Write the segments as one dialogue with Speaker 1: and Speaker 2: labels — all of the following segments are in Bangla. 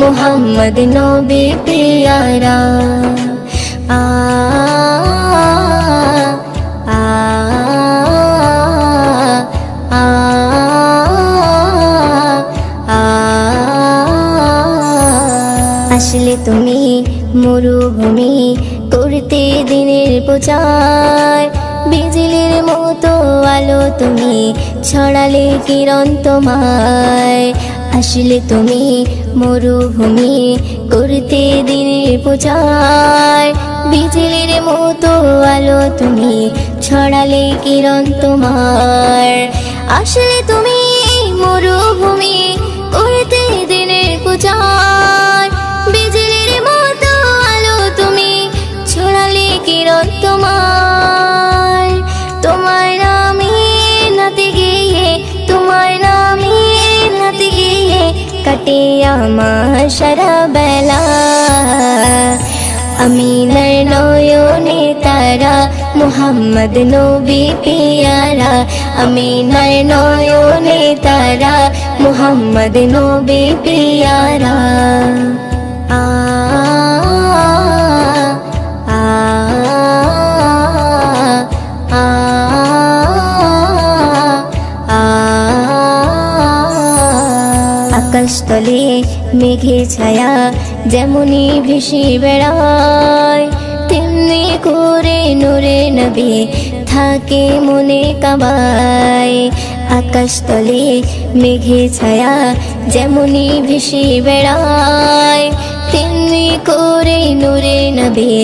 Speaker 1: মোহাম্মদ নবী পিয়ারা আ। আসলে তুমি মরুভূমি করতে দিনের প্রচার, বিজলির মতো আলো তুমি ছড়ালে কিরণ তোমায়। আসলে তুমি মরুভূমি করতে দিনের প্রচার। বিজলির মতো আলো তুমি ছড়ালে কিরণ তোমার। আসলে তুমি মরুভূমি করতে দিনের প্রচার। আমার সারা বেলা। আমিনার নয়নে তারা, মোহাম্মদ নবী পিয়ারা। আমিনার নয়নে তারা, মোহাম্মদ নবী পিয়ারা। আকাশ তলে মেঘে ছায়া যেমনই ভেসে বেড়ায়, তেমনি করে নূরে নবী থাকে মনে কাবায়। আকাশ তলে মেঘে ছায়া যেমনই ভেসে বেড়ায়, তেমনি করে নূরে নবী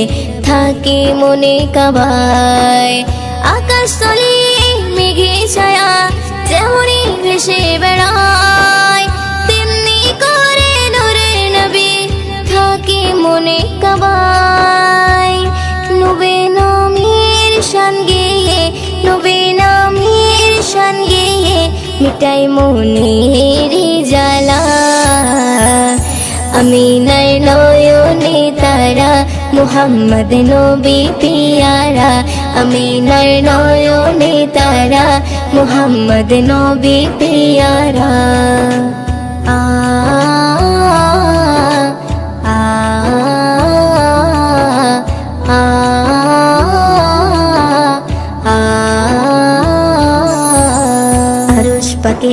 Speaker 1: থাকে মনে কাবায়। আকাশ তলে মেঘে ছায়া মিটাই মনের জ্বালা। আমিনার নয়নে তারা, মোহাম্মদ নবী পিয়ারা। আমিনার নয়নে তারা, মোহাম্মদ নবী পিয়ারা।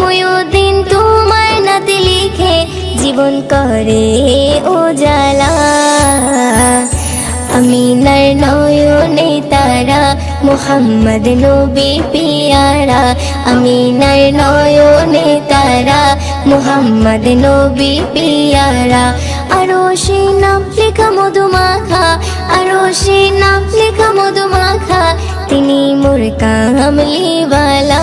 Speaker 1: ময়ুদ্দিন তোমার নাতে লিখে, জীবন করে উজালা আমিনার নয়নে তারা, মোহাম্মদ নবী পিয়ারা। আমিনার নয়নে তারা, মোহাম্মদ নবী পিয়ারা। আরও সে নাম লেখা মধুমাখা আরও সে নাম লেখা মধুমাখা, তিনি মোর কামলিওয়ালা